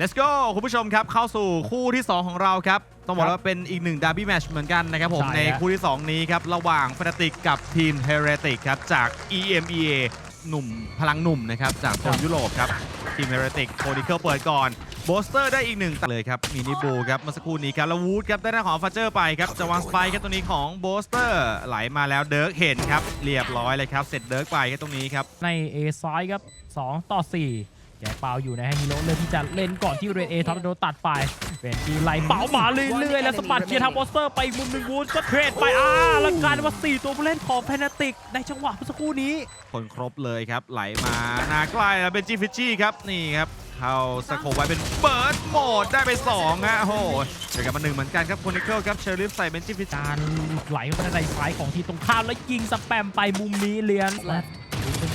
let's go คุณผู้ชมครับ เข้าสู่คู่ที่ 2 ของเราครับ ต้องบอกว่าเป็นอีกหนึ่งดาร์บี้แมชเหมือนกันนะครับผมใช่ในฮะคู่ที่ 2 นี้ครับ ระหว่างฟ n นติกกับทีม Heretic ครับ จาก EMEA หนุ่มพลังหนุ่มนะครับ จากโซนยุโรปครับ ทีม Heretic โคดิเคิลเปิดก่อนโบสเตอร์ได้อีกหนึ่งตัดเลยครับมินิบูครับเมื่อสักครู่นี้ครับแล้ววูดครับได้หน้าของฟัเจอร์ไปครับจะวางสไปค์ครับตรงนี้ของโบสเตอร์ไหลมาแล้วเดิร์กเห็นครับเรียบร้อยเลยครับเสร็จเดิร์กไปครับตรงนี้ครับใน A ซ้ายครับ2ต่อ4 แกเปาอยู่ในให้ฮีโร่เลือกที่จะเล่นก่อนที่เรนเอท็อปโดนตัดไปเป็นทีไล่เป้ามาเรื่อยๆ แล้วสปัดเคลียร์ทางโปสเตอร์ไปมุมหนึ่งวูดก็เทรดไปอ่าแล้วกลายเป็นว่า 4 ตัวผู้เล่นของแพนติก ในจังหวะเมื่อสักครู่นี้ คนครบเลยครับ ไหลมาหนาใกล้แล้วเป็นจีฟิชชี่ครับ นี่ครับเข้าสโคปไว้เป็นเบิร์ดโหมดได้ไป2ฮะโอ้โหเดี๋ยวกลับมาหนึ่งเหมือนกันครับโคนิเคิลครับเชอริฟใส่เป็นจีฟิชการไหลเข้าไปในซ้ายของทีมตรงข้ามแล้วยิงสแปมไปมุมนี้เลียนดูเป็น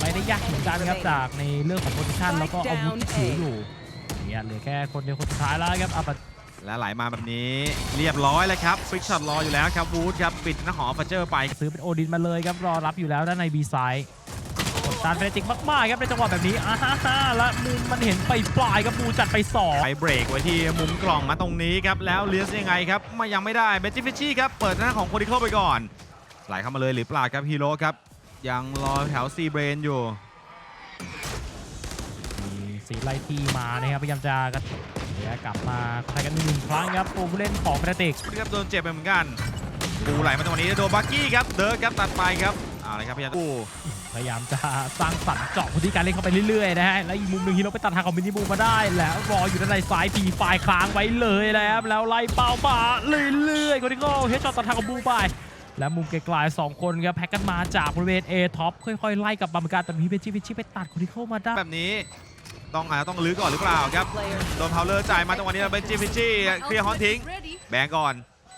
ไปได้ยากเหมือนกันครับจากในเรื่องของโพซิชันแล้วก็อาวุธที่ถืออยู่เนี่ยเหลือแค่คนเดียวคนสุดท้ายแล้วครับอะและไหลมาแบบนี้เรียบร้อยแล้วครับฟิกช็อตรออยู่แล้วครับวูดครับปิดหน้าหอฟัเจอร์ไปซื้อเป็นโอดินมาเลยครับรอรับอยู่แล้วด้านในบีไซด์กดดันเฟรติกมากๆครับในจังหวะแบบนี้อ่าฮ่าฮ่าและมุมมันเห็นไปปลายครับบูจัดไปสองไปเบรกไว้ที่มุมกล่องมาตรงนี้ครับแล้วเลียสยังไงครับมายังไม่ได้เบจิฟิชชี่ครับเปิดหน้าของโคนิเคิลไปก่อนไหลเข้ามาเลยหรือเปล่าครับฮีโร่ครับ ยังรอแถวซีเบรนอยู่ มีสีไล่ที่มานะครับพยายามจะกระเดี๋ยวกลับมาใครกันหนึ่งครั้งครับตัวผู้เล่นของเฟรติกครับโดนเจ็บไปเหมือนกันปูไหลมาตรงนี้โดนบักกี้ครับเดิร์กครับตัดไปครับเอาเลยครับพยายามปูพยายามจะสร้างสรรค์เจาะพื้นที่การเล่นเข้าไปเรื่อยๆนะฮะแล้วอีกมุมหนึ่งฮีโร่ไปตัดทางของมินิบูมาได้ แล้วรออยู่ด้านในซ้ายปีไฟล์ค้างไว้เลยแล้วแล้วไล่เป้ามาเรื่อยๆคนที่ก็เฮดช็อตตัดทางของบูไป และมุมไกลๆสองคนครับแพ็กกันมาจากบริเวณ A ท็อปค่อยๆ ไล่กลับมาเหมือนกันแต่มีเบจิวิชิไปตัดคนที่เข้ามาได้ แบบนี้ต้องอาจจะต้องลื้อก่อนหรือเปล่าครับ โดนพาวเลอร์จ่ายมาจังหวะนี้เราเป็นจิฟิชชี่เคลียร์ฮอนทิ้ง แบงก์ก่อน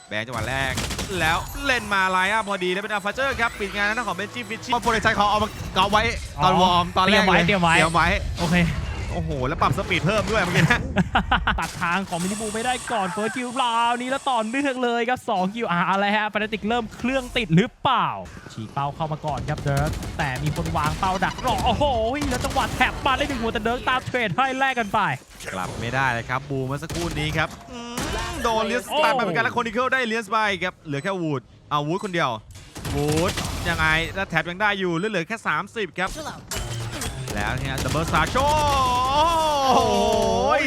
แบงก์จังหวะแรก แล้วเล่นมาไลน์อัพพอดีแล้วเป็นอัลฟาเจอร์ครับ ปิดงานนั้นของเบนจิฟิชชี่โปรเจกต์เขาเอามาเกาไว้ตอนวอร์มตอนแรกเลยเตรียมไว้เตรียมไว้ โอเค โอ้โห แล้วปรับสปีดเพิ่มด้วยเมื่อกี้นะ ตัดทางของมินิบูไม่ได้ก่อนเฟิร์สคิวราวนี้แล้วต่อเนื่องเลยครับ2คิวอาร์อะไรฮะปนติกเริ่มเครื่องติดหรือเปล่า ฉีกเป้าเข้ามาก่อนครับเดิร์กแต่มีคนวางเป้าดักรอโอ้โหแล้วจังหวะแท็บมาได้หนึ่งหัวแต่เดิร์กตามเทรดให้แลกกันไป กลับไม่ได้เลยครับ บูมเมื่อสักครู่นี้ครับอืมโดนเลียสโอ้ตัดไปเหมือนกันแล้วโคนิเคิลได้เลียสไปครับ เหลือแค่วูดเอาวูดคนเดียววูดยังไงแล้วแท็บยังได้อยู่เหลือเหลือแค่ 30 ครับ แล้วเนี่ยดับเบิลซาโชโอ้โห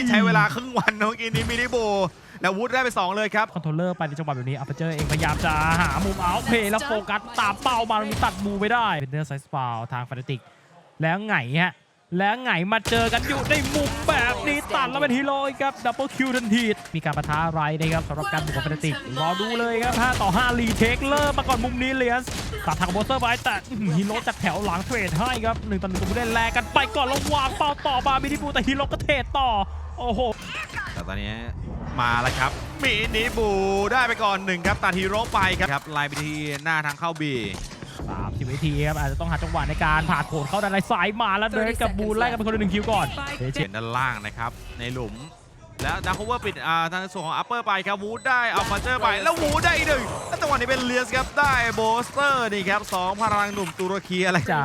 ใช้เวลาครึ่งวันนะเมื่อกี้นี้มินิบูแล้ววูดได้ไป 2 เลยครับ คอนโทรลเลอร์ไปในจังหวะแบบนี้อัปเจอร์เองพยายามจะหามุมเอาเพย์แล้วโฟกัสตามเป้ามาตรงนี้ตัดบูไม่ได้เป็นเนอร์ไซส์ฟาวทางฟาติก แล้วไงฮะ แล้วไงมาเจอกันอยู่ในมุมแบบนี้ตัดแล้วเป็นฮีโร่ครับดับเบิลคิวทันทีมีการประทะไรนะครับสำหรับการบุกของฟาติกรอดูเลยครับ 5 ต่อ 5 รีเทคเริ่มมาก่อนมุมนี้เลียนตัดทางโบสเตอร์ไปแต่ฮีโร่จากแถวหลังเทรดให้ครับหนึ่งต่อหนึ่งตัวผู้เล่นแลกกันไปก่อนแล้ววางเป้าต่อมามินิบูแต่ฮีโร่ก็เทรดต่อ โอ้โห แต่ตอนนี้มาแล้วครับมินิบูได้ไปก่อนหนึ่งครับตัดฮีโร่ไปครับครับไล่ไปที่หน้าทางเข้าบี สามสิบวิธีครับอาจจะต้องหาจังหวะในการผ่าโผลเข้าด้านในซ้ายมาแล้วเดินกับบูนไล่กันเป็นคนละหนึ่งคิวก่อนเดชเห็นด้านล่างนะครับในหลุม แล้วดักโคเวอร์ปิดอ่าทางส่วนของอัปเปอร์ไปครับวูดได้เอาฟันเจอร์ไปแล้ววูดได้อีกหนึ่งแล้วจังหวะนี้เป็นเลียสครับได้โบสเตอร์นี่ครับสองพลังหนุ่มตุรกีอะไรจะ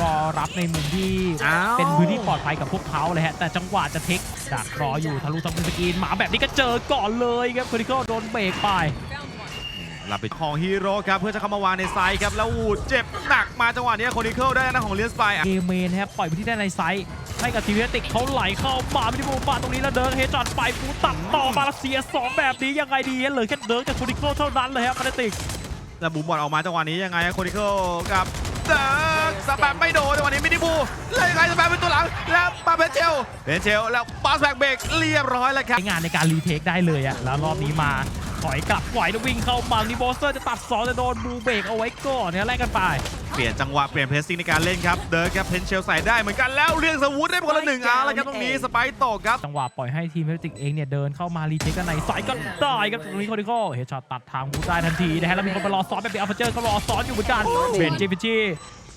รอรับในมุมที่อ้าวเป็นพื้นที่ปลอดภัยกับพวกเขาเลยฮะแต่จังหวะจะเทคดักรออยู่ทะลุทางสกรีนหมาแบบนี้ก็เจอก่อนเลยครับคริคโดนเบรกไป รับไปของฮีโร่ครับเพื่อจะเข้ามาวางในไซด์ครับแล้ววูดเจ็บหนักมาจังหวะนี้โคนิเคิลได้นะของเลียสไปอะเอเมนครับปล่อยไปที่ด้านในไซส์ให้กับทีมเวติกเขาไหลเข้ามาไม่ได้บูมาตรงนี้แล้วเดินเฮดจอดไปฟูตัดต่อมาแล้วเสียสองแบบนี้ยังไงดีเหลือแค่เดินกับคริคเท่านั้นเลยครับเวติกแล้วบูมบอลออกมาจังหวะนี้ยังไงโคนิเคิลกับเดิร์กสแปมไม่โดนจังหวะนี้มินิบูเลยยังไงสแปมเป็นตัวหลังแล้วมาเป็นเชลเป็นเชลแล้วปาสแบ็กเบรกเรียบร้อยแล้วครับใช้งานในการรีเทคได้เลยอะแล้วรอบนี้มา ถอยกลับไหวแล้ววิ่งเข้ามานี่โบสเตอร์จะตัดสองแต่โดนบูเบรกเอาไว้ก่อนเนี่ยแลกกันไป เปลี่ยนจังหวะเปลี่ยนเพสซิ่งในการเล่นครับ เดิร์กครับเพนเชลใส่ได้เหมือนกันแล้วเรียงสวูดได้คนละหนึ่งเอาแล้วครับตรงนี้สไปร์ตกครับ จังหวะปล่อยให้ทีมเฮติกเองเนี่ยเดินเข้ามารีเทคกันในสายก็ได้ครับตรงนี้โคดิโคเฮดช็อตตัดทางบูได้ทันทีนะฮะแล้วมีคนไปรอซ้อนแบบเป็นอัลฟาเจอร์ก็รอซ้อนอยู่เหมือนกันเบนจิฟิชี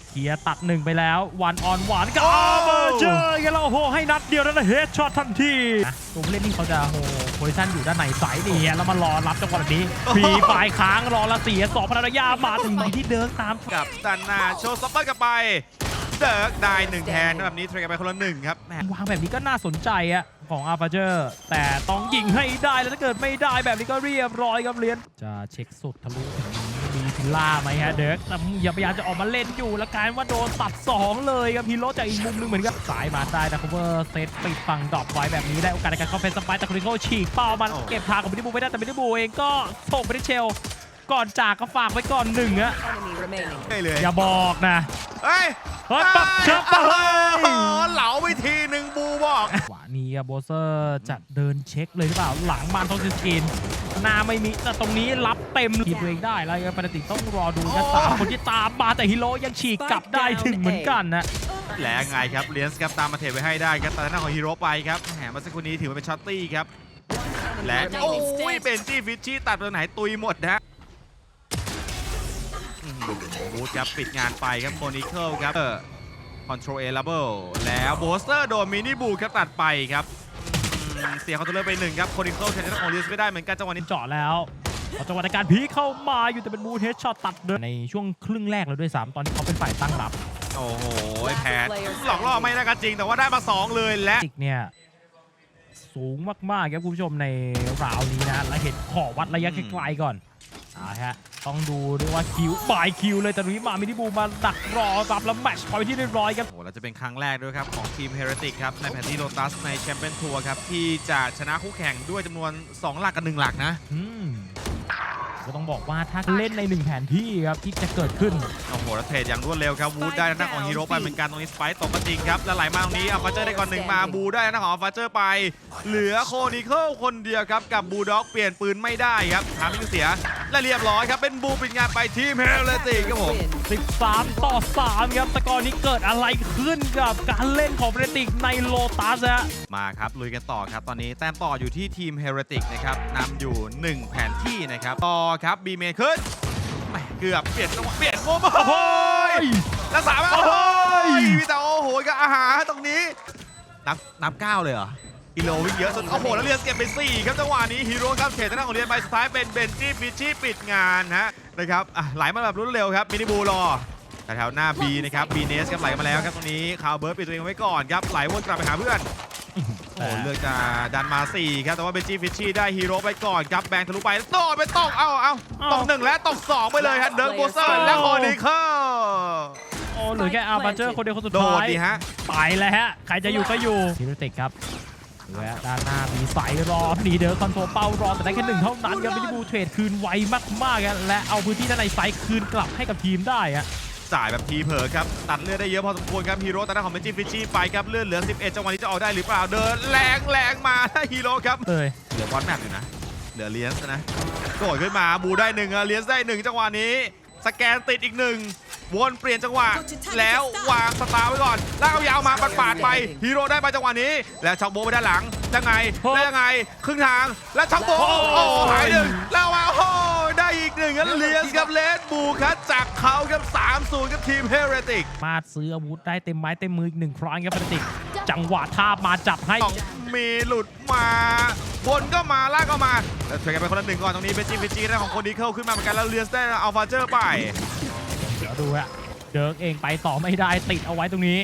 เคลียร์ตัดหนึ่งไปแล้ววันออนวันกับโอ้อัลฟา เจอร์กันแล้วโอ้โหให้นัดเดียวแล้วนะเฮดช็อตทันทีนะตัวผู้เล่นนี่เขาจะโหโพซิชั่นอยู่ด้านในสายนี่ฮะแล้วมารอรับจังหวะแบบนี้ฟรีไฟล์ค้างรอละเสียสองพนันยามาถึงไปที่เดินตามกับดันหนาโชว์ซัปเปอร์กลับไป เดิร์กได้หนึ่งแทนแบบนี้เทรดกันไปคนละหนึ่งครับแหมวางแบบนี้ก็น่าสนใจอะ ของอาร์ฟาเจอร์แต่ต้องยิงให้ได้แล้วถ้าเกิดไม่ได้แบบนี้ก็เรียบร้อยครับเลียน จะเช็คสุดทะลุถึงมีพิลล่าไหมฮะเด็กแต่อย่าพยายามจะออกมาเล่นอยู่แล้วกลายเป็นว่าโดนตัด 2 เลยครับฮีโร่จากอีกมุมหนึงเหมือนกันสายมาได้นะค o เวอร์เซตปิดฝั่งดรอปไว้แบบนี้ได้โอกาสในการเข้าเฟนสไปแต่คริโคฉีกเป้ามันโอ้เก็บทางของบิดบูไม่ได้แต่บิดบูเองก็ส่งไปที่เชลก่อนจากก็ฝากไว้ก่อนหนึ่งอะ Enemy remaining. ไม่เลยอย่าบอกนะเฮ้ยเฮ้ยปั๊บเชิบปั๊บเฮ้ยโอ้โหเหลาไปทีหนึ่งบูบอกขวา นี้อะโบเซอร์จะเดินเช็คเลยหรือเปล่า หลังบานทองสกินหน้าไม่มีแต่ตรงนี้รับเต็มทีมตัวเองได้แล้วครับปกติต้องรอดูกันสามคนที่ตามมาแต่ฮิโร่ยังฉีกกลับได้ถึงเหมือนกันนะและไงครับเลียนส์ครับตามมาเทรดไว้ให้ได้ครับแต่หน้าของฮีโร่ไปครับแหมเมื่อสักครู่นี้ถือว่าเป็นช็อตตี้ครับ และ remaining. โอ้ยเป็นจี้ฟิชชี่ตัดไปไหนตุยหมดนะอื้อหือบูธครับปิดงานไปครับโคนิเคิลครับ คอนโทรลเอลเบิลแล้วโบสเตอร์โดนมินิบูครับตัดไปครับอืมเสียคอนโทรลเลอร์ไปหนึ่งครับโคนิเคิลแทนที่ของเลียนส์ไม่ได้เหมือนกันจังหวะนี้ เจาะแล้วพอจังหวะในการพีคเข้ามาอยู่แต่เป็นบูเฮดช็อตตัดเดินในช่วงครึ่งแรกแล้วด้วยซ้ำตอนที่เขาเป็นฝ่ายตั้งรับโอ้โหแพ้หลอกล่อไม่ได้กันจริง แต่ว่าได้มาสองเลยและติกเนี่ยสูงมากๆครับคุณผู้ชมในราวนี้นะและเห็นขอวัดระยะไกลๆก่อนเอ่าฮะ ต้องดูด้วยว่าคิวบายคิวเลยแต่ตรงนี้มามินิบูมาดักรอรับแล้วแมตช์พอยที่เรียบร้อยครับ โอ้โหแล้วจะเป็นครั้งแรกด้วยครับ ของทีมเฮเรติกครับ ในแผนที่โ o ตัสในแชมเปี้ยนทัวร์ครับ ที่จะชนะคู่แข่งด้วยจำนวน 2 หลักกับ 1 หลักนะ อืมก็ต้องบอกว่าถ้าเล่นในหนึ่งแผนที่ครับที่จะเกิดขึ้น โอ้โหแล้วเทรดอย่างรวดเร็วครับ วูดได้ทางด้านของฮีโร่ไปเหมือนกันตรงนี้สไปซ์ตกก็จริงครับ แล้วไหลมาตรงนี้อัลฟาเจอร์ได้ก่อนหนึ่งมาบูได้ทางด้านของอัลฟาเจอร์ไป เหลือโคนิเคิลคนเดียวครับกับบูด็อกเปลี่ยนปืนไม่ได้ครับทำให้เสีย และเรียบร้อยครับ เป็นบูปิดงานไปทีมเฮเรติกครับผม Win. 13 ต่อ 3 ครับสกอร์นี้เกิดอะไรขึ้นกับการเล่นของเบรติกในโลตัสฮะมาครับ ลุยกันต่อครับ ตอนนี้แต้มต่ออยู่ที่ทีมเฮเรติกนะครับนำอยู่ 1 แผนที่นะครับ ต่อครับบีเมขึ้นแหม่เกือบเปลี่ยนจังหวะเปลี่ยนมุมโอ้โหแล้วสามารถโอ้โหมีแต่โอ้โหกับอาหารตรงนี้นับนับเก้าเลยเหรอ กิโลวิ่งเยอะสุดโอ้โหแล้วเรียนเก็บไป4ครับจังหวะนี้ฮีโร่ครับเขตทางด้านของเรียนไปสุดท้ายเป็นเบนจี้ฟิชชี่ปิดงานฮะนะครับอะไหลมาแบบรวดเร็วครับมินิบูรอแต่แถวหน้า B นะครับ B เนสครับไหลมาแล้วครับตรงนี้คาวเบิร์ดปิดตัวเองไว้ก่อนครับไหลวนกลับไปหาเพื่อนโอ้โหเลือกจะดันมา4ครับแต่ว่าเบนจี้ฟิชชี่ได้ฮีโร่ไปก่อนครับแบงทะลุไปต่อไปตกเอ้าเอ้าตกหนึ่งและตก2ไปเลยครับเดิร์กโบเซอร์และคอนิเคิลโอ้เหลือแค่อาร์บาเจอร์คนเดียวคนสุดโดท้าดยดีฮะไปแล้วฮะใครจะอยู่ก็อยู่ทีมติกครับและ ด้านหน้ามีสายรอหนีเดอร์คอนโทรเป้ารอแต่ได้แค่หนึ่งเท่านั้นครับมินิบูเทรดคืนไวมากๆครับและเอาพื้นที่ด้านในไซส์คืนกลับให้กับทีมได้ฮะจ่ายแบบทีเผลอครับ ตัดเลือดได้เยอะพอสมควรครับฮีโร่แต่ด้าของเบนจี้ฟิชี่ไปครับเลือดเหลือ 11 จังหวะนี้จะออกได้หรือเปล่าเดินแรงแรงมาฮีโร่ครับเลยเหลือบอลแมปอยู่นะ เหลือเลียนส์นะโดดขึ้นมาบูได้หนึ่งเลียนส์ได้หนึ่งจังหวะนี้ สแกนติดอีกหนึ่ง วนเปลี่ยนจังหวะ แล้ววางสตาร์ไว้ก่อนลากเอายาวมาปัดปาดๆไปฮีโร่ได้ไปจังหวะนี้ แล้วช็อกโบว์ไปด้านหลังยังไงแล้วยังไงครึ่งทางแล้วช็อกโบว์โอ้โหหายหนึ่งแล้วมาโอ้โหได้อีกหนึ่งครับเลียนส์กับเลดบูครับจากเขาครับ3-0กับทีมเฮเรติก มาซื้ออาวุธได้เต็มไม้เต็มมืออีกหนึ่งครั้งครับมินิติก จังหวะท่าบมาจับให้ต้องมีหลุดมาบนก็มาล่างก็มาแล้วช่วยกันไปคนละหนึ่งก่อนตรงนี้เป็นจีเป็นจีได้ของคนดีเข้าขึ้นมาเหมือนกันแล้วเลียนส์ได้อัลฟาเจอร์ไปเดี๋ยวดูฮะเดิร์กเองไปต่อไม่ได้ติดเอาไว้ตรงนี้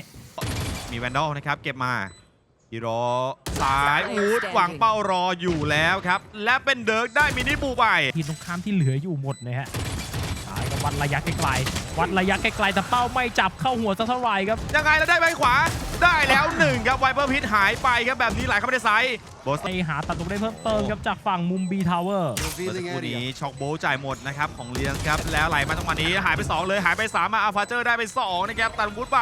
มีแวนดอลนะครับ เก็บมาฮีโร่สายอูดวางเป้ารออยู่แล้วครับ และเป็นเดิร์กได้มินิบูไปทีมตรงข้ามที่เหลืออยู่หมดนะฮะสายกับวัดระยะไกลๆวัดระยะไกลๆแต่เป้าไม่จับเข้าหัวสักเท่าไหร่ครับยังไงแล้วได้ไปขวา ได้แล้วหนึ่งครับไวเปอร์พิทหายไปครับแบบนี้ไหลเข้าไปในไซส์โบสไปหาตัดตรงได้เพิ่มเติมครับจากฝั่งมุมบีทาวเวอร์เมื่อสักครู่นี้ช็อกโบว์จ่ายหมดนะครับของเลียนส์ครับแล้วไหลมาตรงวันนี้หายไป 2 เลยหายไป 3 มาอัลฟาเจอร์ได้ไป 2 นะครับตัดบูทไป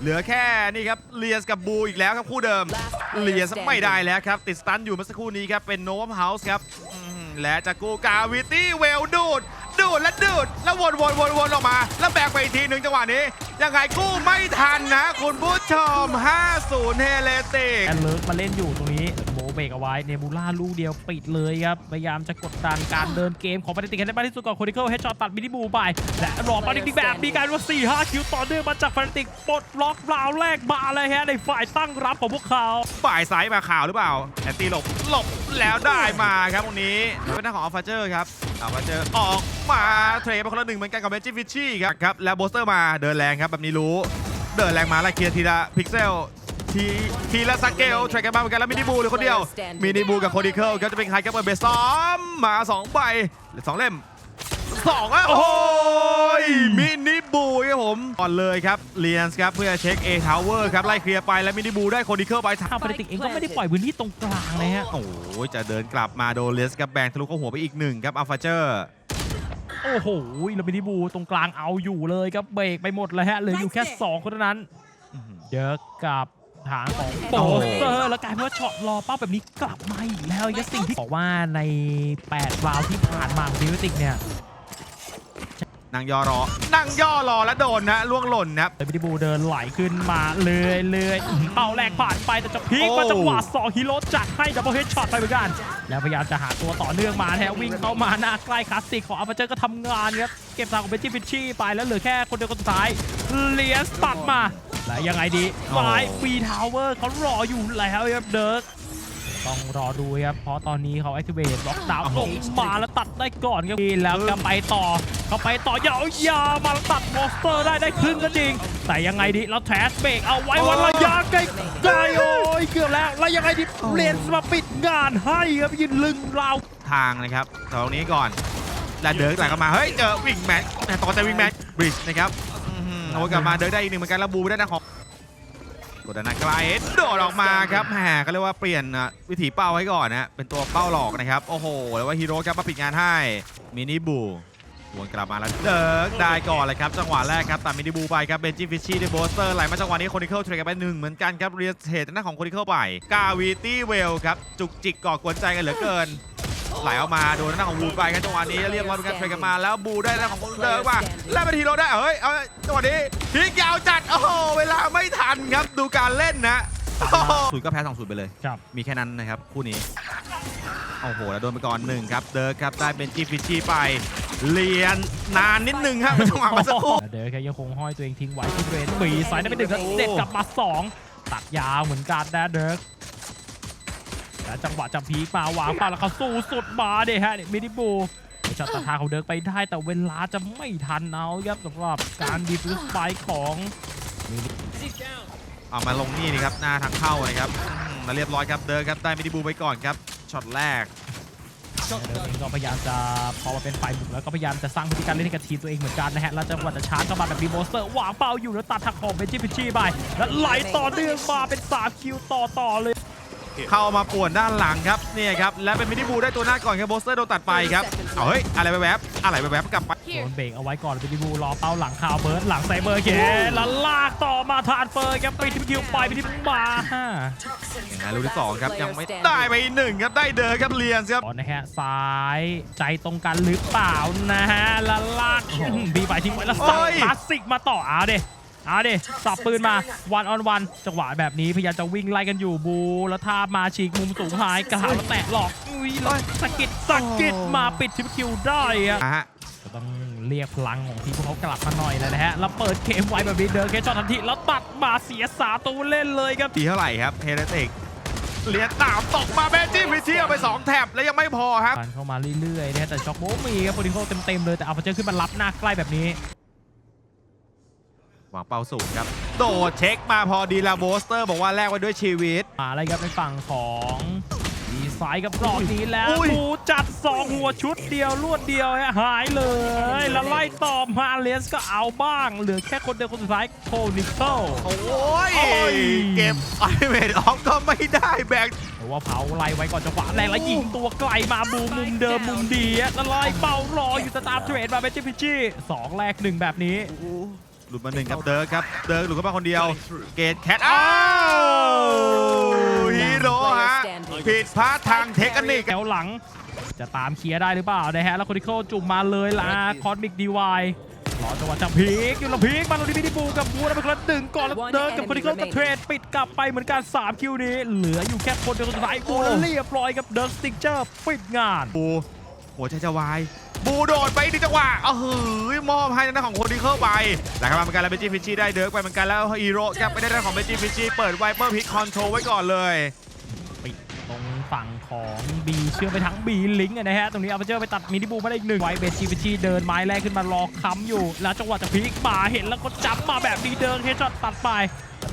เหลือแค่นี่ครับเลียนส์กับบูอีกแล้วครับคู่เดิม Last เลีย player สไม่ได้ standing. แล้วครับติดสตันอยู่เมื่อสักครู่นี้ครับเป็นโนวัมเฮาส์ครับอืมและจากกูกาวิตี้เวลดูด ดูดและดูดแล้ววนวนวนวนออกมา แล้วแบกไปอีกทีหนึ่งจังหวะนี้ ยังไงกู้ไม่ทันนะ คุณผู้ชม 5-0 เฮเลติกแอนเลิร์กมาเล่นอยู่ตรงนี้โบเบรกเอาไว้เนบูล่าลูกเดียวปิดเลยครับ พยายามจะกดดันการเดินเกมของปฏิติกันได้มากที่สุดก่อนโคนิเคิลเฮดช็อตตัดมินิบูไป และรอปฏิติแบบมีการว่า 4-5 คิวต่อเนื่องมาจากปฏิติปลดล็อกราวแรกมาเลยฮะในฝ่ายตั้งรับของพวกเขาบ่ายไซส์มาข่าวหรือเปล่าแอนตี้หลบหลบแล้วได้มาครับตรงนี้เป็นหน้าของอัลฟาเจอร์ครับ อัลฟาเจอออกมาเทรดไปคนละหนึ่งเหมือนกันกับเบนจิฟิชชี่ครับครับแล้วโบสเตอร์มาเดินแรงครับแบบนี้รู้เดินแรงมาไล่เคลียร์ทีละพิกเซลทีทีละสเกลเทร็กกันมาเหมือนกันแล้วมินิบูเหรือคนเดียวมินิบูกับโคดิเคิลก็จะเป็นใครครับเปอร์เบสซ้อมมาสองใบสองเล่ม สองอะโอ้โหมินิบูครับผมก่อนเลยครับเลียนส์ครับเพื่อเช็ค A Tower ครับไล่เคลียร์ไปแล้วมินิบูได้โคดิเคิลไปทางฟานาติกเองก็ไม่ได้ปล่อยพื้นที่ตรงกลางเลยฮะโอ้โหจะเดินกลับมาโดนเลสกับแบงทะลุเข้าหัวไปอีกหนึ่งครับอัลฟาเจอร์โอ้โหแล้วมินิบูตรงกลางเอาอยู่เลยครับเบรกไปหมดเลยฮะเหลืออยู่แค่2คนเท่านั้นเจอกับทางของโบโอ้โหสเตอร์แล้วกลายเป็นว่าช็อตรอเป้าแบบนี้กลับมาอีกแล้วยัสิ่งที่บอกว่าใน 8 ราวที่ผ่านมาของดิวติกเนี่ย นั่งย่อรอ นั่งย่อรอแล้วโดนนะล่วงหล่นนะครับแต่มินิบูเดินไหลขึ้นมาเลยเลยอื้อหือเป้าแรกผ่านไปแต่จะพีคมาโอ้จังหวะ2ฮีโร่จัดให้ดับเบิลเฮดช็อตไปเหมือนกัน แล้วพยายามจะหาตัวต่อเนื่องมาแทวิ่งเข้ามาหน้าใกล้คลาสสิกของอัลเจอร์ก็ทำงานครับเก็บทางของเบนจิฟิชชี่ไปแล้วเหลือแค่คนเดียวคนสุดท้ายเลียสตัดมาแล้วยังไงดีไม้บีทาวเวอร์เขารออยู่แล้วครับเดิร์ก ต้องรอดูครับ เพราะตอนนี้เขา activate ล็อกดาวน์ลงมาแล้วตัดได้ก่อนครับแล้วก็ไปต่อเขาไปต่อยาวๆมาแล้วตัดมอนสเตอร์ได้ได้ครึ่งก็จริง แต่ยังไงดีแล้วแทสเบรกเอาไว้วันระยะใกล้ๆโอ้ยเกือบแล้วแล้วยังไงดีเรียนมาปิดงานให้ครับยืนลึงเราวทางนะครับตรงนี้ก่อนแล้วเดิร์กไหลเข้ามาเฮ้ยเจอวิ่งแมนตกใจวิ่งแมนบริดจ์นะครับอื้อหือโอ้ยกลับมาเดิร์กได้อีกหนึ่งเหมือนกันแล้วบูได้หน้าของ กดดันนะไกลโดดออกมาครับแหมก็เรียกว่าเปลี่ยนวิถีเป้าให้ก่อนนะเป็นตัวเป้าหลอกนะครับ โอ้โห แล้วว่าฮีโร่ครับมาปิดงานให้มินิบูวนกลับมาแล้วเดิร์กได้ก่อนเลยครับ จังหวะแรกครับตัดมินิบูไปครับเบนจิฟิชชี่ด้โบสเตอร์ไหลมาจังหวะนี้โคนิเคิลเทรดกันไปหนึ่งเหมือนกันครับเรียนเทรดหน้าของโคนิเคิลไปกาวีตี้เวลครับจุกจิกก่อกวนใจกันเหลือเกิน ไหลออกมาโดนหน้าของบูไปครับจังหวะนี้เรียกว่าเป็นการเทรดกันมาแล้วบูได้หน้าของเดิร์กมาแล้วเป็นทีโร่ได้เฮ้ยเอาจังหวะนี้พีกยาวจัดโอ้โหเวลาไม่ทันครับดูการเล่นนะโอ้โหศูนย์ก็แพ้สองศูนย์ไปเลยครับมีแค่นั้นนะครับคู่นี้โอ้โหแล้วโดนไปก่อนหนึ่งครับเดิร์กครับได้เป็นจีฟิชชี่ไปเรียนนานนิดนึงครับจังหวะมาสักครู่เดิร์กยังคงห้อยตัวเองทิ้งไว้ที่บริเวณปีสายได้ไปหนึ่งแล้วเด็ดกลับมาสองตัดยาวเหมือนกันนะเดิร์กแล้ว จังหวะจะพีคมาวางเป้าแล้วเขาสู้สุดมาเดฮะมินิบูช็อตตัดทางของเดิร์กไปได้แต่เวลาจะไม่ทันเอาครับสำหรับการดีฟิวส์ไปของเอามาลงนี่นี่ครับหน้าทางเข้านะครับอืมแล้วเรียบร้อยครับเดิร์กครับได้มินิบูไปก่อนครับช็อตแรกเดิร์กเองก็พยายามจะพอมาเป็นฝ่ายบุกแล้วก็พยายามจะสร้างพฤติกรรมเล่นให้กับทีมตัวเองเหมือนกันนะฮะแล้วจังหวะจะชาร์จเข้ามาแบบบีโบสเตอร์วางเป้าอยู่แล้วตัดทางของเบนจิพิชชี่ไปแล้วไหลต่อเนื่องมาเป็นสามคิวต่อต่อเลย เข้ามาป่วนด้านหลังครับเนี่ยครับและเป็นมินิบูได้ตัวหน้าก่อนครับโบสเตอร์โดนตัดไปครับเอาเฮ้ยอะไรไปแวบอะไรไปแวบกลับไปโดนเบรกเอาไว้ก่อนเป็นดิบูรอเป้าหลังคาวเบิร์ดหลังไซเบอร์เคแล้วลากต่อมาทานเฟอร์ครับไปที่คิวไปไปที่มาอย่างไรลูกที่สองครับยังไม่ได้ไปหนึ่งครับได้เดิร์กครับเรียนครับก่อนนะฮะซ้ายใจตรงกันหรือเปล่านะฮะแล้วลากบีไปทิ้งไว้แล้วสับโอ้ยคลาสสิกมาต่อเอาเด เอาเดสับปืนมาวันออนวันจังหวะแบบนี้พยายามจะวิ่งไล่กันอยู่บู แล้วท่ามาฉีกมุมสูงหายกระหาแล้วแตะหลอกอุ้ยแล้วสะกิดสะกิดมาปิดทิปคิวได้อะอะฮะก็ต้องเรียกพลังของทีมพวกเขากลับมาหน่อยเลยนะฮะ แล้วเปิดเกมไว้แบบนี้เดินแค่ช็อตทันที แล้วตัดมาเสียสาตูเล่นเลยครับตีเท่าไหร่ครับเฮเรติกเลียนตามตกมาเบนจี้ฟิชชี่เอาไป 2 แท็บแล้วยังไม่พอครับฟันเข้ามาเรื่อยๆนะฮะแต่ช็อกโบว์มีครับโปรดิโกเต็มๆเลยแต่อัลฟาเจอร์ขึ้นมารับหน้าใกล้แบบนี้ วางเป้าสูงครับ โดดเช็คมาพอดีแล้วโบสเตอร์ บอกว่าแลกไว้ด้วยชีวิต มาอะไรครับในฝั่งของดีไซน์กับรอบนี้แล้วอุ้ยปูจัดสองหัวชุดเดียวรวดเดียวฮะหายเลย แล้วไล่ต่อมาเลสก็เอาบ้าง เหลือแค่คนเดียวคนสุดท้ายโคนิเคิล โอ้ย โอ้ย เก็บไอเมดออฟก็ไม่ได้แบก แต่ว่าเผาไล่ไว้ก่อนจังหวะแรงแล้วยิงตัวไกลมาบูมุมเดิมมุมดีอะแล้วไล่เป้ารออยู่แต่ตามเทรดมาเบนจิพิชชี่สองแรกหนึ่งแบบนี้ หลุดมาหนึ่งครับเดิร์กครับเดิร์กหลุดเข้ามาคนเดียว เกตแคทอ้าวฮีโร่ฮะผิดพลาดทางเทคนิคแถวหลัง จะตามเคลียร์ได้หรือเปล่านะฮะแล้วคนที่เข้าจุ่มมาเลยล่ะคอสมิกดีวายรอจังหวะจะพีกอยู่และพีกมาลูดิมินิบูกับบูนะเป็นคนละดึงก่อนแล้วเดินกับคนที่เข้าจะเทรดปิดกลับไปเหมือนกัน3คิวนี้ เหลืออยู่แค่คนเดียวคนสุดท้ายบูแล้วเรียบร้อยกับเดินสติ๊กเจอร์ปิดงานบู หัวใจจะวายบูโดดไปดีจังหวะเออหือมอบให้ทางด้านของคนที่เข้าไปแล้วครับเหมือนกันแล้วเบจิฟิชชี่ได้เดิร์กไปเหมือนกันแล้วฮีโร่ครับไปได้ด้านของเบจิฟิชชี่เปิดไวเปอร์พิกคอนโทรไว้ก่อนเลย รงฝั่งของ B เชื่อมไปทั้ง B ลิงก์นะฮะ ตรงนี้อัลเจอร์ไปตัดมินิบูมาได้อีกหนึ่งไวเบสจีพีจีเดินไม้แรกขึ้นมารอค้ำอยู่ แล้วจังหวะจะพลิกมาเห็นแล้วก็จับมาแบบนี้เดินเฮดช็อตตัดไป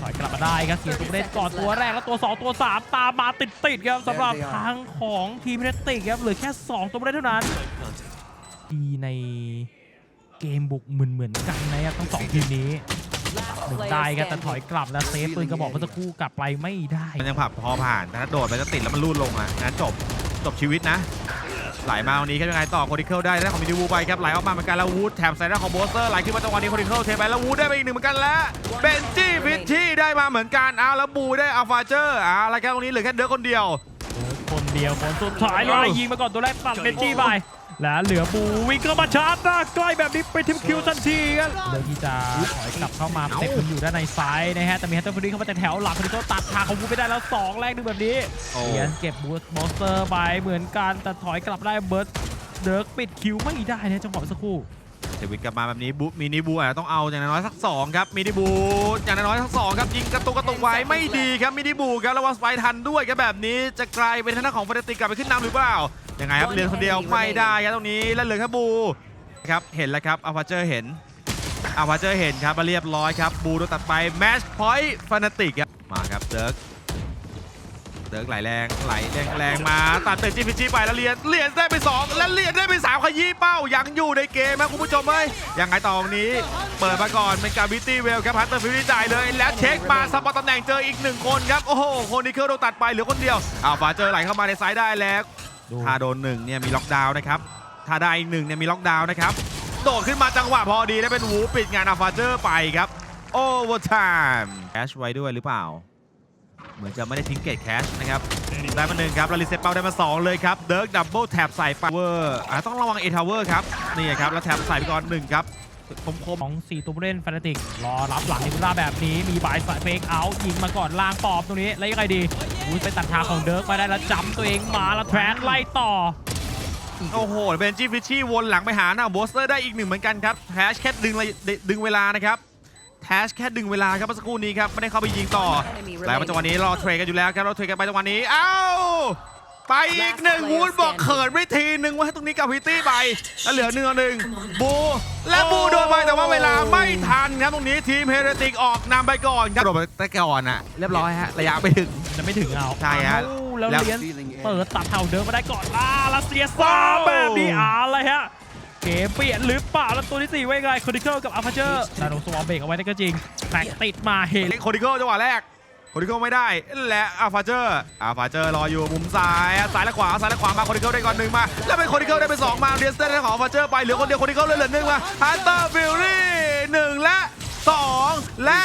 ถอยกลับมาได้ครับเสียตัวเล่นก่อนตัวแรกแล้วตัว 2 ตัว 3 ตามมาติดๆครับสำหรับทางของทีมเรตติกครับเหลือแค่ 2 ตัวเล่นเท่านั้นทีในเกมบุกเหมือนๆกันนะครับทั้งสองทีมนี้ หนึ่งได้ครับแต่ถอยกลับแล้วเซฟปืนกระบอกเมื่อสักครู่กลับไปไม่ได้มันยังผับพอผ่านแต่ถ้าโดดไปจะติดแล้วมันลูดลงอะงั้นจบจบชีวิตนะไหลมาวันนี้ครับยังไงต่อโคดิเคิลได้ได้ของมินิวูไปครับไหลออกมาเหมือนกันแล้ววูดแถมใส่ได้ของโบสเตอร์ไหลขึ้นมาจังหวะนี้โคดิเคิลเทไปแล้ววูดได้ไปอีกหนึ่งเหมือนกันแล้วเบนจี้ฟิชชี่ได้มาเหมือนกันเอาแล้วบูได้อัลฟาเจอร์เอาแล้วครับตรงนี้เหลือแค่เดิร์กคนเดียวคนเดียวคนสุดท้ายไล่ยิงมาก่อนตัวแรกตัดเบนจี้ไป แล้วเหลือบูวิ่งเข้ามาชาร์จหน้าใกล้แบบนี้ไปทิมคิวทันทีครับเลือกที่จะถอยกลับเข้ามาเตะคุณอยู่ด้านในซ้ายนะฮะแต่มีฮัตเตอร์ฟรีเข้ามาจากแถวหลังคนนี้ก็ตัดทางของบูไปได้แล้วสองแรกหนึงแบบนี้โอ้เอียนเก็บบูสมอสเตอร์ไปเหมือนกันแต่ถอยกลับได้เบิร์ดเดิร์กปิดคิวไม่ได้นะจังหวะเมื่อสักครู่เดวิดกลับมาแบบนี้บูมินิบูอาจจะต้องเอาอย่างน้อยสักสองครับมินิบูอย่างน้อยสักสองครับยิงกระตุกกระตุกไว้ไม่ดีครับมินิบูครับแล้ววอสไปทันด้วยครับแบบนี้จะกลายเป็นทางด้านของฟาเดติกกลับไปขึ้นนำหรือเปล่า ยังไงครับเหลือคนเดียวไม่ได้ครับตรงนี้แล้วเหลือแค่บูครับเห็นแล้วครับอัลฟาเจอร์เห็นอัลฟาเจอร์เห็นครับมาเรียบร้อยครับบูโดนตัดไปแมชพอยต์ฟานาติกครับมาครับเดิร์กเดิร์กไหลแรงไหลแรงแรงมาตัดเตะจีพิจีไปแล้วเลียนเลียนได้ไปสองและเลียนได้ไปสามขยี้เป้ายังอยู่ในเกมนะคุณผู้ชมเอ้ยยังไงต่อตรงนี้ เปิดมาก่อนเป็นการบิตตี้เวลครับฮันเตอร์ฟิลลี่จ่ายเลย แล้วเช็คมาสปอร์ตตำแหน่งเจออีกหนึ่งคนครับโอ้โหคนนี้เคิลโดนตัดไปเหลือคนเดียวอ้าวฟาเจอร์ไหลเข้ามาในซ้ายได้แล้วดู ถ้าโดนหนึ่งเนี่ยมีล็อกดาวน์นะครับถ้าได้อีกหนึ่งเนี่ยมีล็อกดาวน์นะครับโดดขึ้นมาจังหวะพอดีได้วเป็นวูปิดงานอาฟาเจอร์ไปครับโอเวอร์ไทม์แคชไว้ด้วยหรือเปล่า เหมือนจะไม่ได้ทิ้งเกตแคชนะครับได้มาหนึ่งครับล้วรีเซตเป้าได้มา 2 เลยครับเดิร์กดับเบิลแท็บใส่ไปเวอร์อะต้องระวังเอทาวเวอร์ครับนี่ครับแล้วแท็บใส่ไปก่อนหนึ่งครับ คมของ4ตัวผู้เล่นฟานาติก รอรับหลังนิบุล่าแบบนี้ มีบายสายเฟกเอาท์ยิงมาก่อนล่างปอบตรงนี้ แล้วยังไงดีอุ้ยไปตัดทางของเดิร์กมาได้แล้วจำตัวเองมาแล้วแทรนไล่ต่อๆโอ้โห เบนจี้ฟิชชี่วนหลังไปหาหน้าโบสเตอร์ได้อีกหนึ่งเหมือนกันครับแทชแค่ดึงระยะดึงเวลานะครับแทชแค่ดึงเวลาครับเมื่อสักครู่นี้ครับ ไม่ได้เข้าไปยิงต่อ แล้วมาจังหวะนี้รอเทรดกันอยู่แล้วครับเราเทรดกันไปจังหวะนี้ เอ้า ไปอีกหนึ่งวูดบอกเขินไม่ทีหนึ่งว่าตรงนี้กับพิตตี้ไปแล้วเหลือหนึ่งต่อหนึ่งบูและบูโดนไปแต่ว่าเวลาไม่ทันครับตรงนี้ทีมเฮเรติกออกนำไปก่อนครับโดนไปแต่ก่อนอะเรียบร้อยฮะระยะไปถึงจะไม่ถึงเอาใช่ฮะเอ้าแล้วแล้วเลียนเปิดตัดเท่าเดิมมาได้ก่อนล่าแล้วเสียสามแบบนี้อ่าเลยฮะเกมเปลี่ยนหรือเปล่าแล้วตัวที่สี่ไว้ไงคอนิเคิลกับอัลฟาเจอร์นาโนสวอมเบรกเอาไว้ได้ก็จริงแท็กติดมาเห็นโคดิเคิลจังหวะแรก โคดิเคิลไม่ได้ และอาฟาเจอร์อาฟาเจอร์รออยู่มุมซ้ายซ้ายและขวาซ้ายและขวามาโคดิเคิลได้ก่อนหนึ่งมา แล้วเป็นโคดิเคิลได้ไปสองมาเรียสเตอร์ได้ของอาฟาเจอร์ไปเหลือคนเดียวโคดิเคิลเลยเหลือหนึ่งมาฮันเตอร์ฟิลลี่หนึ่งและสองและ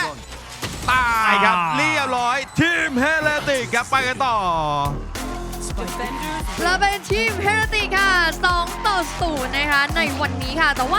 ตายครับอ่าเรียบร้อย ทีมเฮเลติกครับไปกันต่อเราเป็นทีมเฮรติกค่ะ2ต่อ0นะคะในวันนี้ค่ะแต่ว่า